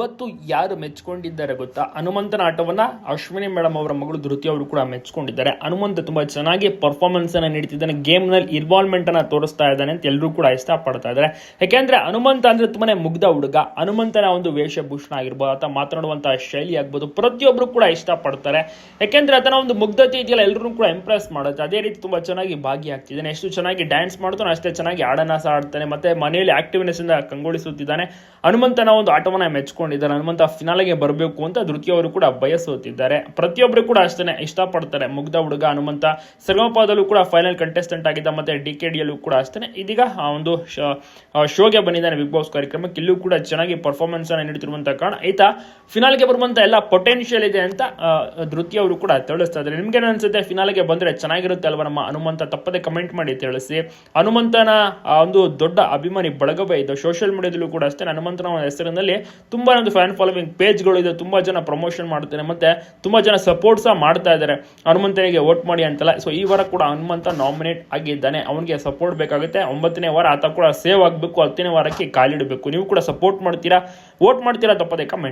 ಇವತ್ತು ಯಾರು ಮೆಚ್ಕೊಂಡಿದ್ದಾರೆ ಗೊತ್ತಾ? ಹನುಮಂತನ ಆಟವನ್ನ ಅಶ್ವಿನಿ ಮೇಡಮ್ ಅವರ ಮಗಳು ಧೃತಿ ಅವರು ಕೂಡ ಮೆಚ್ಕೊಂಡಿದ್ದಾರೆ. ಹನುಮಂತ ತುಂಬಾ ಚೆನ್ನಾಗಿ ಪರ್ಫಾರ್ಮೆನ್ಸ್ ಅನ್ನ ನೀಡ್ತಿದ್ದಾನೆ. ಗೇಮ್ನಲ್ಲಿ ಇನ್ವಾಲ್ವ್ಮೆಂಟ್ ಅನ್ನ ತೋರಿಸ್ತಾ ಇದ್ದಾನೆ ಅಂತ ಎಲ್ಲರೂ ಕೂಡ ಇಷ್ಟಪಡ್ತಾ ಇದ್ದಾರೆ. ಯಾಕೆಂದ್ರೆ ಹನುಮಂತ ಅಂದ್ರೆ ತುಂಬಾನೇ ಮುಗ್ಧ ಹುಡುಗ. ಹನುಮಂತನ ಒಂದು ವೇಷಭೂಷಣ ಆಗಿರ್ಬೋದು ಅಥವಾ ಮಾತನಾಡುವಂತಹ ಶೈಲಿ ಆಗ್ಬೋದು ಪ್ರತಿಯೊಬ್ಬರು ಕೂಡ ಇಷ್ಟಪಡ್ತಾರೆ. ಯಾಕೆಂದ್ರೆ ಆತನ ಒಂದು ಮುಗ್ಧತೆ ಇದೆಯಲ್ಲ ಎಲ್ಲರೂ ಕೂಡ ಇಂಪ್ರೆಸ್ ಮಾಡುತ್ತೆ. ಅದೇ ರೀತಿ ತುಂಬಾ ಚೆನ್ನಾಗಿ ಭಾಗಿಯಾಗ್ತಿದ್ದಾನೆ ಎಷ್ಟು ಚೆನ್ನಾಗಿ ಡ್ಯಾನ್ಸ್ ಮಾಡ್ತಾನೆ ಅಷ್ಟೇ ಚೆನ್ನಾಗಿ ಆಡನಾಸ ಆಡ್ತಾನೆ. ಮತ್ತೆ ಮನೆಯಲ್ಲಿ ಆಕ್ಟಿವ್ನೆಸ್ ಇಂದ ಕಂಗೊಳಿಸುತ್ತಿದ್ದಾನೆ. ಹನುಮಂತನ ಒಂದು ಆಟವನ್ನ ಮೆಚ್ಕೊಂಡಿದ್ದಾರೆ ಹನುಮಂತ ಫಿನಾಲೆಗೆ ಬರಬೇಕು ಅಂತ ಧೃತಿ ಅವರು ಕೂಡ ಬಯಸುತ್ತಿದ್ದಾರೆ. ಪ್ರತಿಯೊಬ್ಬರು ಕೂಡ ಅಷ್ಟೇ ಇಷ್ಟಪಡ್ತಾರೆ. ಮುಗ್ಧ ಹುಡುಗ ಹನುಮಂತ ಸರ್ವಪಾದಲ್ಲೂ ಕೂಡ ಫೈನಲ್ ಕಂಟೆಸ್ಟೆಂಟ್ ಆಗಿದ್ದ ಮತ್ತೆ ಡಿ ಕೆ ಡಿಯಲ್ಲೂ ಕೂಡ ಅಷ್ಟೇ ಇದೀಗ ಆ ಒಂದು ಶೋಗೆ ಬಂದಿದ್ದಾನೆ ಬಿಗ್ ಬಾಸ್ ಕಾರ್ಯಕ್ರಮಕ್ಕೆ. ಇಲ್ಲೂ ಕೂಡ ಚೆನ್ನಾಗಿ ಪರ್ಫಾರ್ಮೆನ್ಸ್ ಅನ್ನು ನೀಡುತ್ತಿರುವಂತ ಕಾರಣ ಈತ ಫಿನಾಲ್ಗೆ ಬರುವಂತ ಎಲ್ಲ ಪೊಟೆನ್ಷಿಯಲ್ ಇದೆ ಅಂತ ಧೃತಿ ಅವರು ಕೂಡ ತಿಳಿಸ್ತಾ ಇದ್ದಾರೆ. ನಿಮ್ಗೆ ಅನ್ಸುತ್ತೆ ಫಿನಾಲ್ಗೆ ಬಂದ್ರೆ ಚೆನ್ನಾಗಿರುತ್ತೆ ಅಲ್ವಾ ನಮ್ಮ ಹನುಮಂತ? ತಪ್ಪದೆ ಕಮೆಂಟ್ ಮಾಡಿ ತಿಳಿಸಿ. ಹನುಮಂತನ ಒಂದು ದೊಡ್ಡ ಅಭಿಮಾನಿ ಬಳಗವೇ ಇದು. ಸೋಷಿಯಲ್ ಮೀಡಿಯಾದಲ್ಲೂ ಕೂಡ ಅಷ್ಟೇ ಹನುಮಂತನ ಹೆಸರಿನಲ್ಲಿ ತುಂಬಾ ಒಂದು ಫ್ಯಾನ್ ಫಾಲೋವಿಂಗ್ ಪೇಜ್ಗಳು ಇದೆ, ತುಂಬಾ ಜನ ಪ್ರಮೋಷನ್ ಮಾಡ್ತಾರೆ ಮತ್ತೆ ತುಂಬಾ ಜನ ಸಪೋರ್ಟ್ ಸಹ ಮಾಡ್ತಾ ಇದ್ದಾರೆ. ಹನುಮಂತನಿಗೆ ವೋಟ್ ಮಾಡಿ ಅಂತಲ್ಲ. ಸೊ ಈ ವಾರ ಕೂಡ ಹನುಮಂತ ನಾಮಿನೇಟ್ ಆಗಿದ್ದಾನೆ. ಅವನಿಗೆ ಸಪೋರ್ಟ್ ಬೇಕಾಗುತ್ತೆ. ಒಂಬತ್ತನೇ ವಾರ ಆತ ಕೂಡ ಸೇವ್ ಆಗಬೇಕು. ಹತ್ತನೇ ವಾರಕ್ಕೆ ಕಾಲಿಡಬೇಕು. ನೀವು ಕೂಡ ಸಪೋರ್ಟ್ ಮಾಡ್ತೀರಾ? ವೋಟ್ ಮಾಡ್ತೀರಾ ತಪ್ಪದೆ? ಕಮೆಂಟ್